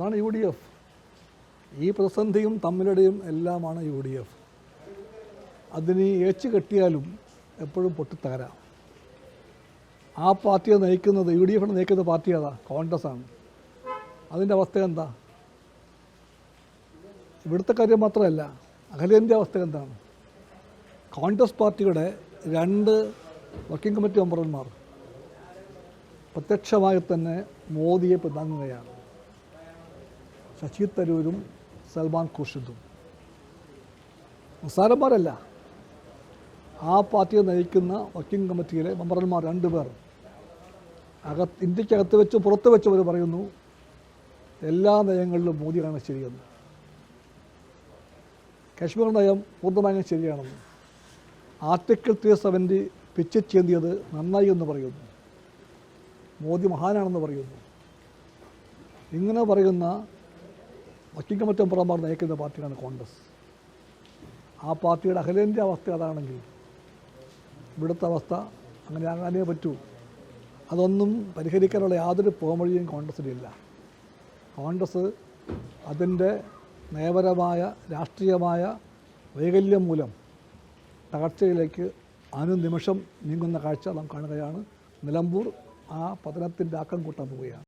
അതാണ് U D F. ഈ പ്രതിസന്ധിയും തമ്മിലടിയും എല്ലാമാണ് യു ഡി എഫ്. അതിന് ഏച്ച് കെട്ടിയാലും എപ്പോഴും പൊട്ടിത്തകരാം. ആ പാർട്ടിയെ നയിക്കുന്നത് യു ഡി എഫിനെ നയിക്കുന്ന പാർട്ടി അതാ കോൺഗ്രസ് ആണ് അതിന്റെ അവസ്ഥ എന്താ? ഇവിടുത്തെ കാര്യം മാത്രമല്ല അഖിലേന്ത്യാ അവസ്ഥ എന്താണ്? കോൺഗ്രസ് പാർട്ടിയുടെ രണ്ട് വർക്കിംഗ് കമ്മിറ്റി മെമ്പർമാർ പ്രത്യക്ഷമായി തന്നെ മോദിയെ പിന്താങ്ങുകയാണ്. ശശി തരൂരും സൽമാൻ ഖുർഷിദും. നിസ്സാരന്മാരല്ല ആ പാർട്ടിയെ നയിക്കുന്ന വർക്കിംഗ് കമ്മിറ്റിയിലെ മെമ്പർമാർ രണ്ടുപേർ. അകത്ത് ഇന്ത്യക്കകത്ത് വെച്ച് പുറത്ത് വെച്ച് അവർ പറയുന്നു എല്ലാ നയങ്ങളിലും മോദിയാണ് ശരിയെന്ന് കാശ്മീർ നയം പൂർണമായും ശരിയാണെന്ന്. ആർട്ടിക്കിൾ ത്രീ സെവന്റി പിച്ച് ചേന്തിയത് നന്നായി എന്ന് പറയുന്നു. മോദി മഹാനാണെന്ന് പറയുന്നു. ഇങ്ങനെ പറയുന്ന വർക്കിംഗ് പുറമാർ നയിക്കുന്ന പാർട്ടിയാണ് കോൺഗ്രസ്. ആ പാർട്ടിയുടെ അഖിലേന്ത്യാ അവസ്ഥ അതാണെങ്കിൽ ഇവിടുത്തെ അവസ്ഥ അങ്ങനെ ആകാനേ പറ്റൂ. അതൊന്നും പരിഹരിക്കാനുള്ള യാതൊരു പോംവഴിയും കോൺഗ്രസ്സിനില്ല കോൺഗ്രസ് അതിന്റെ നയപരമായ രാഷ്ട്രീയമായ വൈകല്യം മൂലം തകർച്ചയിലേക്ക് അനുനിമിഷം നീങ്ങുന്ന കാഴ്ച നാം കാണുകയാണ്. നിലമ്പൂർ ആ പതനത്തിന്റെ ആക്കം കൂട്ടാൻ പോവുകയാണ്.